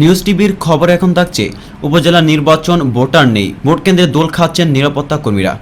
News টিভির খবর এখন থাকছে, উপজেলা নির্বাচন ভোটার নেই, ভোট কেন্দ্রে দোল খাচ্ছেন নিরাপত্তা কর্মীরা।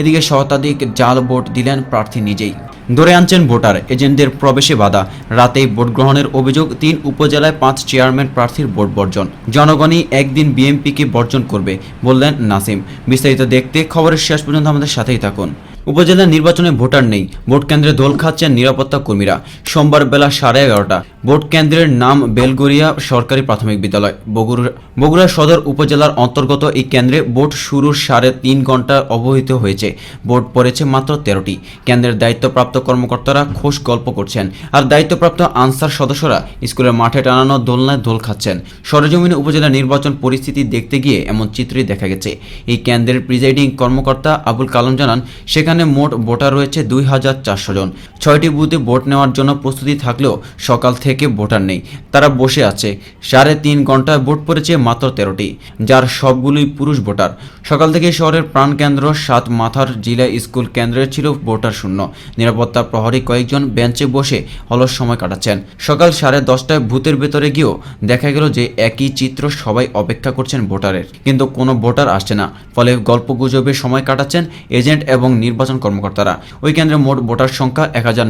এদিকে শতাধিক জাল ভোট দিলেন প্রার্থী নিজেই। ধরে আনছেন ভোটার, এজেন্টদের প্রবেশে বাধা। রাতেই ভোট গ্রহণের অভিযোগ তিন উপজেলায় পাঁচ চেয়ারম্যান প্রার্থীর ভোট বর্জন। জনগণই একদিন বিএমপিকে বর্জন করবে, বললেন নাসিম। বিস্তারিত দেখতে খবরের শেষ পর্যন্ত আমাদের সাথেই থাকুন। উপজেলা নির্বাচনে ভোটার নেই। ভোট কেন্দ্রে দোল খাচ্ছেন নিরাপত্তা কর্মীরা। সোমবার বেলা সাড়ে এগারোটা। ভোট কেন্দ্রের নাম বেলগড়িয়া সরকারি প্রাথমিক বিদ্যালয়। বগুড়া বগুড়া সদর উপজেলার অন্তর্গত এই কেন্দ্রে ভোট শুরুর সাড়ে তিন ঘণ্টা অবহিত হয়েছে। ভোট পড়েছে মাত্র তেরোটি। কেন্দ্রের দায়িত্বপ্রাপ্ত কর্মকর্তারা খোশ গল্প করছেন। আর দায়িত্বপ্রাপ্ত আনসার সদস্যরা স্কুলের মাঠে টানানো দোলনায় দোল খাচ্ছেন। সরেজমিনে উপজেলা নির্বাচন পরিস্থিতি দেখতে গিয়ে এমন চিত্রই দেখা গেছে। এই কেন্দ্রের প্রিজাইডিং কর্মকর্তা আবুল কালাম জানান, সেখানে মোট ভোটার রয়েছে দুই হাজার চারশো জন। ছয়টি বুথে ভোট নেওয়ার জন্য প্রস্তুতি থাকলেও সকাল থেকে ভোটার নেই। তারা বসে আছে। সাড়ে তিন ঘন্টায় ভোট পড়েছে মাত্র তেরোটি, যার সবগুলোই পুরুষ ভোটার। সকাল থেকে শহরের প্রাণকেন্দ্র সাত মাথার জিলা স্কুল কেন্দ্রে ছিল ভোটার শূন্য। নিরাপত্তা প্রহরী কয়েকজন বেঞ্চে বসে অলস সময় কাটাচ্ছেন। সকাল সাড়ে দশটায় ভূতের ভেতরে গিয়েও দেখা গেল যে একই চিত্র সবাই অপেক্ষা করছেন ভোটারের। কিন্তু কোনো ভোটার আসছে না। ফলে গল্প গুজবে সময় কাটাচ্ছেন এজেন্ট এবং নির্বাচন কর্মকর্তারা। ওই কেন্দ্রে মোট ভোটার সংখ্যা এক হাজার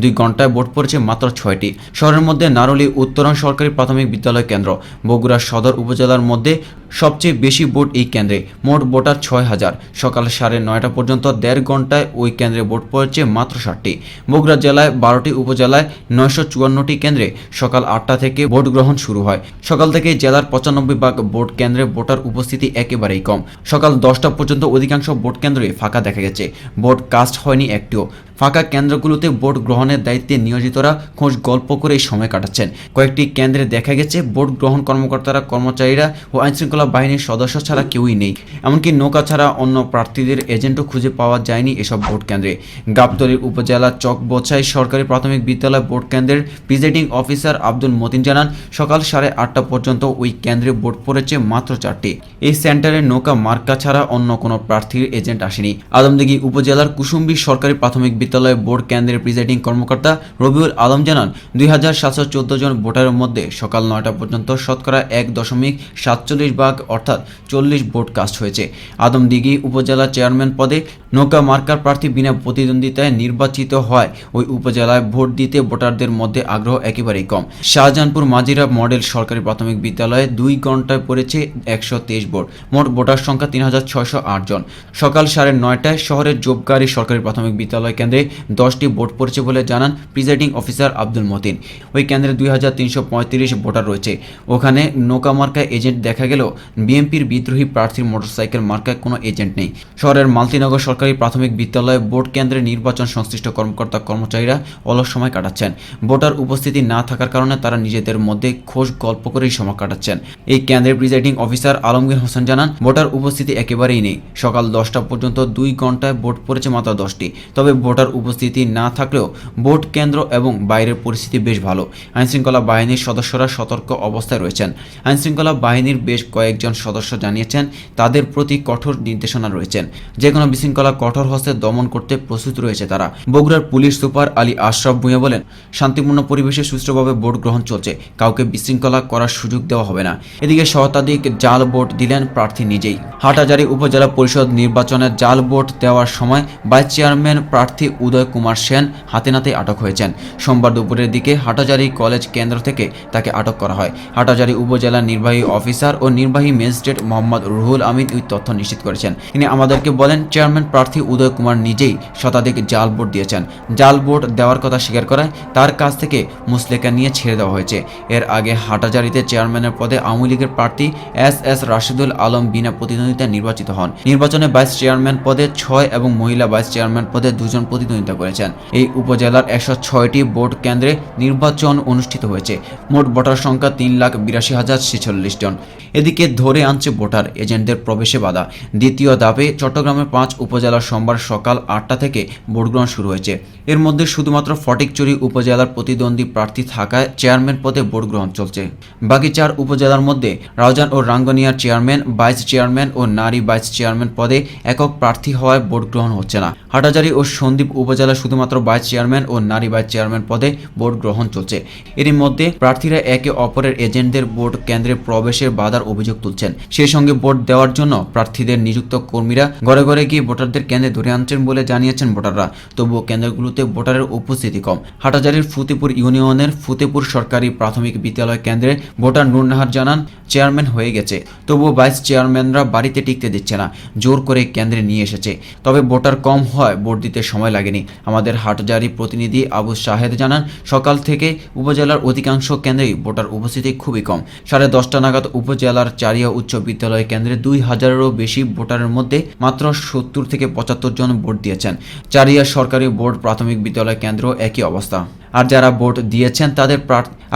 দুই ঘন্টায় ভোট পড়েছে মাত্র ছয়টি। শহরের মধ্যে নারুলি উত্তরণ সরকারি প্রাথমিক বিদ্যালয় কেন্দ্র। বগুড়া সদর উপজেলার মধ্যে সবচেয়ে বেশি ভোট এই কেন্দ্রে। মোট ভোটার ছয় হাজার। সকাল সাড়ে নয়টা পর্যন্ত দেড় ঘন্টায় ওই কেন্দ্রে ভোট পড়েছে মাত্র ষাটটি। বগুড়া জেলায় বারোটি উপজেলায় নয়শো চুয়ান্নটি কেন্দ্রে সকাল আটটা থেকে ভোট গ্রহণ শুরু হয়। সকাল থেকে জেলার পঁচানব্বই ভাগ ভোট কেন্দ্রে ভোটার উপস্থিতি একেবারেই কম। সকাল দশটা পর্যন্ত অধিকাংশ ভোট কেন্দ্রে ফাঁকা দেখা গেছে। ভোট কাস্ট হয়নি একটিও। ফাঁকা কেন্দ্রগুলোতে ভোট গ্রহণের দায়িত্বে নিয়োজিতরা খোঁজ গল্প করে সময় কাটাচ্ছেন। কয়েকটি কেন্দ্রে দেখা গেছে, ভোট গ্রহণ কর্মকর্তারা, কর্মচারীরা ও আইনশৃঙ্খলা বাহিনীর সদস্য ছাড়া কেউই নেই। এমনকি নৌকা ছাড়া অন্য প্রার্থীদের এজেন্টও খুঁজে পাওয়া যায়নি এসব ভোট কেন্দ্রে। গাবতলীর উপজেলা চকবোছাই সরকারি প্রাথমিক বিদ্যালয় ভোট কেন্দ্রের প্রিজাইডিং অফিসার আব্দুল মতিন জানান, সকাল সাড়ে আটটা পর্যন্ত ওই কেন্দ্রে ভোট পড়েছে মাত্র চারটি। এই সেন্টারে নৌকা মার্কা ছাড়া অন্য কোনো প্রার্থীর এজেন্ট আসেনি। আদমদিঘি উপজেলার কুসুম্বি সরকারি প্রাথমিক বিদ্যালয় বোর্ড কেন্দ্রের প্রিজাইডিং কর্মকর্তা রবিউল আলম জানান, দুই হাজার সাতশো চোদ্দ জন ভোটারের মধ্যে সকাল নয়টা পর্যন্ত শতকরা এক দশমিক সাতচল্লিশ ভাগ, অর্থাৎ চল্লিশ ভোট কাস্ট হয়েছে। আদমদিঘি উপজেলা চেয়ারম্যান পদে নৌকা মার্কার প্রার্থী বিনা প্রতিদ্বন্দ্বিতায় নির্বাচিত হয়। ওই উপজেলায় ভোট দিতে ভোটারদের মধ্যে আগ্রহ একেবারেই কম। শাহজাহানপুর মাজিরা মডেল সরকারি প্রাথমিক বিদ্যালয়ে দুই ঘন্টায় পড়েছে একশো তেইশ ভোট। মোট ভোটার সংখ্যা তিন হাজার ছয়শো আট জন। সকাল সাড়ে নয়টায় শহরের জোবগাড়ি সরকারি প্রাথমিক বিদ্যালয় কেন্দ্রে দশটি ভোট পড়েছে বলে জানান প্রিজাইডিং অফিসার আব্দুল মতিন। ওই কেন্দ্রে দুই হাজার তিনশো পঁয়ত্রিশ ভোটার রয়েছে। ওখানে নৌকা মার্কায় এজেন্ট দেখা গেলেও বিএনপির বিদ্রোহী প্রার্থীর মোটরসাইকেল মার্কায় কোনো এজেন্ট নেই। শহরের মালতিনগর সরকারি প্রাথমিক বিদ্যালয়ে ভোট কেন্দ্রে নির্বাচন সংশ্লিষ্ট কর্মকর্তা কর্মচারীরা অলস সময় কাটাচ্ছেন। ভোটার উপস্থিতি না থাকার কারণে তারা নিজেদের মধ্যে খোঁজ গল্প করেই সময় কাটাচ্ছেন। এই কেন্দ্রের প্রিজাইডিং অফিসার আলমগীর হোসেন জানান, ভোটার উপস্থিতি একেবারেই নেই। সকাল দশটা পর্যন্ত দুই ঘন্টায় ভোট পড়েছে মাত্র দশটি। তবে ভোটার উপস্থিতি না থাকলেও ভোট কেন্দ্র এবং বাইরের পরিস্থিতি বেশ ভালো। আইনশৃঙ্খলা বাহিনীর সদস্যরা সতর্ক অবস্থায় রয়েছেন। আইনশৃঙ্খলা বাহিনীর বেশ কয়েকজন সদস্য জানিয়েছেন, তাদের প্রতি কঠোর নির্দেশনা রয়েছেন। যে কোনো বিশৃঙ্খলা কঠোর হস্তে দমন করতে প্রস্তুত রয়েছে তারা। বগুড়ার পুলিশ সুপার আলী আশরাফ ভূঁইয়া বলেন, শান্তিপূর্ণ পরিবেশে সুষ্ঠুভাবে ভোট গ্রহণ চলছে। কাউকে বিশৃঙ্খলা করার সুযোগ দেওয়া হবে না। এদিকে শতাধিক জাল ভোট দিলেন প্রার্থী নিজেই। হাটাজারি উপজেলা পরিষদ নির্বাচনে জাল ভোট দেওয়ার সময় ভাইস চেয়ারম্যান প্রার্থী উদয় কুমার সেন হাতে নাতে আটক হয়েছেন। সোমবার দুপুরের দিকে হাটাজারি কলেজ কেন্দ্র থেকে তাকে আটক করা হয়। হাটাজারি উপজেলা নির্বাহী অফিসার ও নির্বাহী ম্যাজিস্ট্রেট মোহাম্মদ রুহুল আমিন ওই তথ্য নিশ্চিত করেছেন। তিনি আমাদেরকে বলেন, চেয়ারম্যান প্রার্থী উদয় কুমার নিজেই শতাধিক জাল ভোট দিয়েছেন। জাল ভোট দেওয়ার কথা স্বীকার করায় তার কাছ থেকে মুসলেকা নিয়ে ছেড়ে দেওয়া হয়েছে। এর আগে হাটাজারিতে চেয়ারম্যানের পদে আওয়ামী লীগের প্রার্থী এস এস রাশিদুল আলম বিনা প্রতিদ্বন্দ্বিতায় নির্বাচিত হন। নির্বাচনে ভাইস চেয়ারম্যান পদে ছয় এবং মহিলা ভাইস চেয়ারম্যান পদে দুজন প্রতিদ্বন্দ্বিতা করেছেন। এই উপজেলার একশো ছয়টি ভোট কেন্দ্রে নির্বাচন অনুষ্ঠিত হয়েছে। মোট ভোটার সংখ্যা তিন লাখ বিরাশি হাজার ছেচল্লিশ জন। এদিকে ধরে আনছে ভোটার এজেন্টদের প্রবেশে বাধা। দ্বিতীয় ধাপে চট্টগ্রামের পাঁচ উপজেলার সোমবার সকাল আটটা থেকে ভোট গ্রহণ শুরু হয়েছে। এর মধ্যে শুধুমাত্র ফটিকচুরি উপজেলার প্রতিদ্বন্দ্বী প্রার্থী থাকায় চেয়ারম্যান পদে ভোট গ্রহণ চলছে। বাকি চার উপজেলার মধ্যে রাউজান ও রাঙ্গনিয়ার চেয়ারম্যান, ভাইস চেয়ারম্যান ও নারী ভাইস চেয়ারম্যান পদে একক প্রার্থী হওয়ায় ভোট গ্রহণ হচ্ছে না। হাটাজারি ও সন্দ্বীপ উপজেলা শুধুমাত্র ভাইস চেয়ারম্যান ও নারী ভাইস চেয়ারম্যান পদে ভোট গ্রহণ চলছে। এরই মধ্যে প্রার্থীরা একে অপরের এজেন্টদের ভোট কেন্দ্রে প্রবেশের বাধার অভিযোগ তুলছেন। সেই সঙ্গে ভোট দেওয়ার জন্য প্রার্থীদের নিযুক্ত কর্মীরা ঘরে ঘরে গিয়ে ভোটারদের কেন্দ্রে ধরে আনছেন বলে জানিয়েছেন ভোটাররা। তবুও কেন্দ্রগুলোতে ভোটারের উপস্থিতি কম। হাটাজারির ফুতেপুর ইউনিয়নের ফুতেপুর সরকারি প্রাথমিক বিদ্যালয় কেন্দ্রে ভোটার নুরনাহার জানান, চেয়ারম্যান হয়ে গেছে। তবুও ভাইস চেয়ারম্যানরা বাড়িতে টিকতে দিচ্ছে না। জোর করে কেন্দ্রে নিয়ে এসেছে। তবে ভোটার কম হয় ভোট দিতে সময় লাগেনি। আমাদের হাটজারি প্রতিনিধি আবু শাহেদ জানান, সকাল থেকে উপজেলার অধিকাংশ কেন্দ্রেই ভোটার উপস্থিতি খুবই কম। সাড়ে দশটা নাগাদ উপজেলার চারিয়া উচ্চ বিদ্যালয় কেন্দ্রে দুই হাজারেরও বেশি ভোটারের মধ্যে মাত্র সত্তর থেকে পঁচাত্তর জন ভোট দিয়েছেন। চারিয়া সরকারি বোর্ড প্রাথমিক বিদ্যালয় কেন্দ্র একই অবস্থা। আর যারা ভোট দিয়েছেন, তাদের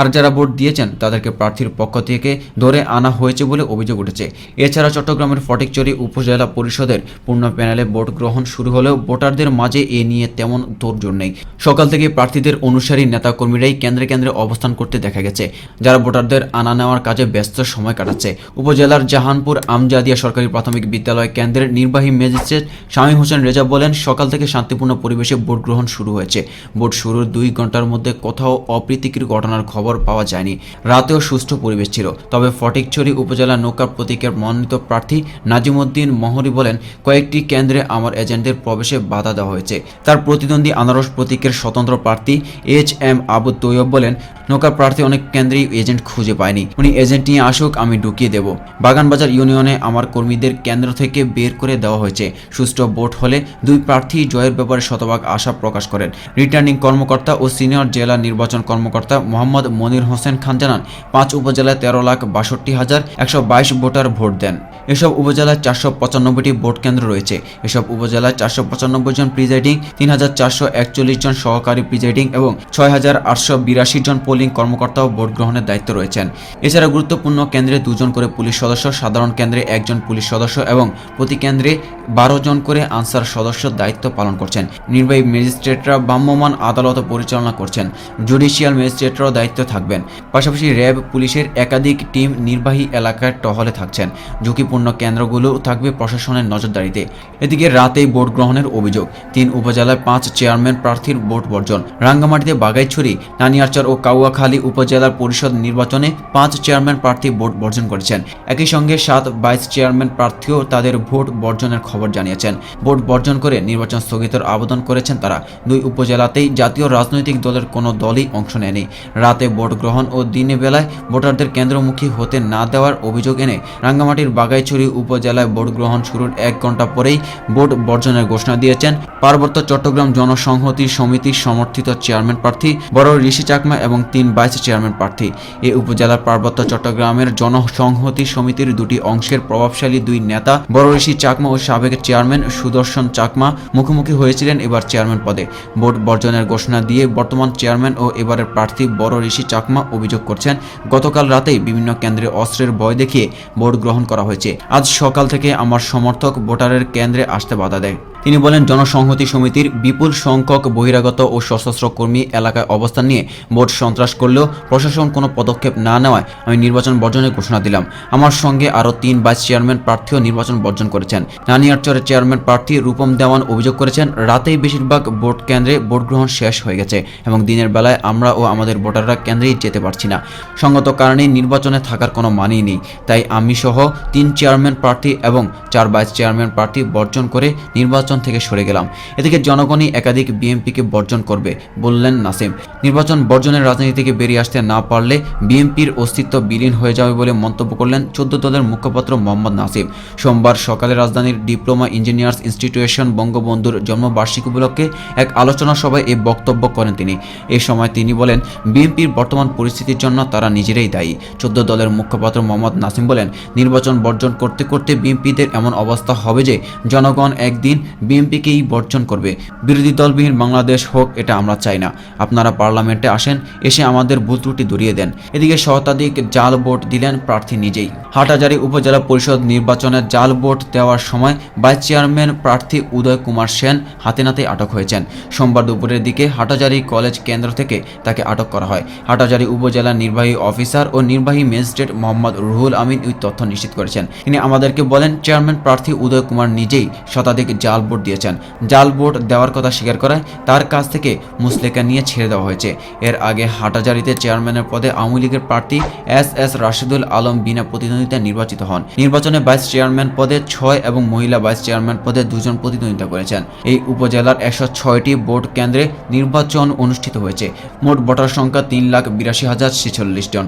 আর যারা ভোট দিয়েছেন, তাদেরকে প্রার্থীর পক্ষ থেকে ধরে আনা হয়েছে বলে অভিযোগ উঠেছে। এছাড়া চট্টগ্রামের ফটিকচুরি উপজেলা পরিষদের পূর্ণ প্যানেলে ভোট গ্রহণ শুরু হলেও ভোটারদের মাঝে এ নিয়ে তেমন তোড়জোড় নেই। সকাল থেকে প্রার্থীদের অনুসারী নেতাকর্মীরাই কেন্দ্রে কেন্দ্রে অবস্থান করতে দেখা গেছে। যারা ভোটারদের আনা নেওয়ার কাজে ব্যস্ত সময় কাটাচ্ছে। উপজেলার জাহানপুর আমজাদিয়া সরকারি প্রাথমিক বিদ্যালয় কেন্দ্রের নির্বাহী ম্যাজিস্ট্রেট শামীম হোসেন রেজা বলেন, সকাল থেকে শান্তিপূর্ণ পরিবেশে ভোট গ্রহণ শুরু হয়েছে। ভোট শুরুর দুই ঘণ্টার মধ্যে কোথাও অপ্রীতিকর ঘটনার খবর পাওয়া যায়নি। রাতেও সুষ্ঠু পরিবেশ ছিল। তবে ফটিকছড়ি উপজেলা নৌকা প্রতীকের মনোনীত প্রার্থী নাজিমুদ্দিন মহরি বলেন, কয়েকটি কেন্দ্রে আমার এজেন্টদের প্রবেশে বাধা দেওয়া হয়েছে। তার প্রতিদ্বন্দ্বী আনারস প্রতীকের স্বতন্ত্র প্রার্থী এইচ এম আবু তৈয়ব বলেন, নৌকার প্রার্থী অনেক কেন্দ্রেই এজেন্ট খুঁজে পায়নি। উনি এজেন্ট নিয়ে আসুক, আমি ঢুকিয়ে দেব। বাগানবাজার ইউনিয়নে আমার কর্মীদের কেন্দ্র থেকে বের করে দেওয়া হয়েছে। সুষ্ঠু ভোট হলে দুই প্রার্থী জয়ের ব্যাপারে শতভাগ আশা প্রকাশ করেন। রিটার্নিং কর্মকর্তা ও সিনিয়র জেলা নির্বাচন কর্মকর্তা মোহাম্মদ মনির হোসেন খান জানান, পাঁচ উপজেলায় তেরো লাখ বাষট্টি হাজার একশো বাইশ ভোটার ভোট দেন। এসব উপজেলায় চারশো পঁচানব্বইটি ভোট কেন্দ্র রয়েছে। এসব উপজেলায় চারশো পঁচানব্বই জন প্রিজাইডিং, তিন হাজার চারশো একচল্লিশ জন সহকারী প্রিজাইডিং এবং ছয় হাজার আটশো বিরাশি জন পোলিং কর্মকর্তাও ভোট গ্রহণের দায়িত্ব রয়েছেন। এছাড়া গুরুত্বপূর্ণ কেন্দ্রে দুজন করে পুলিশ সদস্য, সাধারণ কেন্দ্রে একজন পুলিশ সদস্য এবং প্রতি কেন্দ্রে বারো জন করে আনসার সদস্য দায়িত্ব পালন করছেন। নির্বাহী ম্যাজিস্ট্রেটরা ভ্রাম্যমাণ আদালত পরিচালনা করছেন। জুডিশিয়াল ম্যাজিস্ট্রেটরাও দায়িত্ব থাকবেন। পাশাপাশি র্যাব পুলিশের একাধিক টিম নির্বাহী এলাকায় টহলে থাকছেন। ঝুঁকিপূর্ণ কেন্দ্রগুলো থাকবে প্রশাসনের নজরদারিতে। এদিকে রাতেই ভোট গ্রহণের অভিযোগ। তিন উপজেলায় পাঁচ চেয়ারম্যান প্রার্থীর ভোট বর্জন। রাঙ্গামাটিতে বাগাইছড়ি, নানিয়ারচর ও কাউয়াখালী উপজেলার পরিষদ নির্বাচনে পাঁচ চেয়ারম্যান প্রার্থী ভোট বর্জন করেছেন। একই সঙ্গে সাত ভাইস চেয়ারম্যান প্রার্থীও তাদের ভোট বর্জনের খবর জানিয়েছেন। ভোট বর্জন করে নির্বাচন স্থগিতের আবেদন করেছেন তারা। দুই উপজেলাতেই জাতীয় রাজনৈতিক দলের কোনো দলই অংশ নেয়নি। রাতে ভোট গ্রহণ ও দিনে বেলায় ভোটারদের কেন্দ্রমুখী হতে না দেওয়ার অভিযোগ এনে রাঙ্গামাটির বাগাইছড়ি উপজেলায় ভোট গ্রহণ শুরুর এক ঘণ্টা পরেই ভোট বর্জনের ঘোষণা দিয়েছেন পার্বত্য চট্টগ্রাম জনসংহতি সমিতির সমর্থিত চেয়ারম্যান প্রার্থী বড় ঋষি চাকমা এবং তিন ভাইস চেয়ারম্যান প্রার্থী। এ উপজেলার পার্বত্য চট্টগ্রামের জনসংহতি সমিতির দুটি অংশের প্রভাবশালী দুই নেতা বড় ঋষি চাকমা ও সাবেক চেয়ারম্যান সুদর্শন চাকমা মুখোমুখি হয়েছিলেন এবার চেয়ারম্যান পদে। ভোট বর্জনের ঘোষণা দিয়ে বর্তমান চেয়ারম্যান ও এবারের প্রার্থী বড় ঋষি চাকমা অভিযোগ করছেন। গতকাল রাতেই বিভিন্ন কেন্দ্রে অস্ত্রের ভয় দেখিয়ে ভোট গ্রহণ করা হয়েছে। আজ সকাল থেকে আমার সমর্থক ভোটারের কেন্দ্রে আসতে বাধা দেয়। তিনি বলেন, জনসংহতি সমিতির বিপুল সংখ্যক বহিরাগত ও সশস্ত্র কর্মী এলাকায় অবস্থান নিয়ে ভোট সন্ত্রাস করলেও প্রশাসন কোনো পদক্ষেপ না নেওয়ায় আমি নির্বাচন বর্জনের ঘোষণা দিলাম। আমার সঙ্গে আরও তিন ভাইস চেয়ারম্যান প্রার্থীও নির্বাচন বর্জন করেছেন। নানিয়ারচরের চেয়ারম্যান প্রার্থী রূপম দেওয়ান অভিযোগ করেছেন, রাতেই বেশিরভাগ ভোট কেন্দ্রে ভোট গ্রহণ শেষ হয়ে গেছে এবং দিনের বেলায় আমরা ও আমাদের ভোটাররা কেন্দ্রেই যেতে পারছি না। সঙ্গত কারণেই নির্বাচনে থাকার কোনো মানেই নেই। তাই আমি সহ তিন চেয়ারম্যান প্রার্থী এবং চার ভাইস চেয়ারম্যান প্রার্থী বর্জন করে নির্বাচন থেকে সরে গেলাম। এদিকে জনগণই একাধিক বিএনপিকে বর্জন করবে, বললেন নাসিম। নির্বাচন বর্জনের রাজনীতি থেকে বেরিয়ে আসতে না পারলে বিএনপির অস্তিত্ব বিলীন হয়ে যাবে বলে মন্তব্য করলেন চোদ্দ দলের মুখপাত্র মোহাম্মদ নাসিম। সোমবার সকালে রাজধানীর ডিপ্লোমা ইঞ্জিনিয়ার্স ইনস্টিটিউশন বঙ্গবন্ধুর জন্মবার্ষিকী উপলক্ষে এক আলোচনা সভায় এই বক্তব্য করেন তিনি। এ সময় তিনি বলেন বিএনপির বর্তমান পরিস্থিতির জন্য তারা নিজেরাই দায়ী। চোদ্দ দলের মুখপাত্র মোহাম্মদ নাসিম বলেন, নির্বাচন বর্জন করতে করতে বিএনপিদের এমন অবস্থা হবে যে জনগণ একদিন বিএনপিকেই বর্জন করবে। বিরোধী দলবিহীন বাংলাদেশ হোক, এটা আমরা চাই না। আপনারা পার্লামেন্টে আসেন, এসে আমাদের ভুল ত্রুটি ধরিয়ে দেন। এদিকে শতাধিক জাল ভোট দিলেন প্রার্থী নিজেই। হাটাজারি উপজেলা পরিষদ নির্বাচনে জাল ভোট দেওয়ার সময় ভাইস চেয়ারম্যান প্রার্থী উদয় কুমার সেন হাতে নাতে আটক হয়েছেন। সোমবার দুপুরের দিকে হাটাজারি কলেজ কেন্দ্র থেকে তাকে আটক করা হয়। হাটাজারি উপজেলা নির্বাহী অফিসার ও নির্বাহী ম্যাজিস্ট্রেট মোহাম্মদ রুহুল আমিন ওই তথ্য নিশ্চিত করেছেন। তিনি আমাদেরকে বলেন, চেয়ারম্যান প্রার্থী উদয় কুমার নিজেই শতাধিক জাল ভোট দিয়েছেন। জাল ভোট দেওয়ার কথা স্বীকার করায় তার কাছ থেকে মুসলেকা নিয়ে ছেড়ে দেওয়া হয়েছে। এর আগে হাটাজারিতে চেয়ারম্যানের পদে আওয়ামী লীগের প্রার্থী এস এস রাশিদুল আলম বিনা প্রতিদ্বন্দ্বিতায় নির্বাচিত হন। নির্বাচনে ভাইস চেয়ারম্যান পদে ছয় এবং মহিলা ভাইস চেয়ারম্যান পদে দুজন প্রতিদ্বন্দ্বিতা করেছেন। এই উপজেলার একশো ছয়টি ভোট কেন্দ্রে নির্বাচন অনুষ্ঠিত হয়েছে। মোট ভোটার সংখ্যা তিন লাখ বিরাশি হাজার ছেচল্লিশ জন।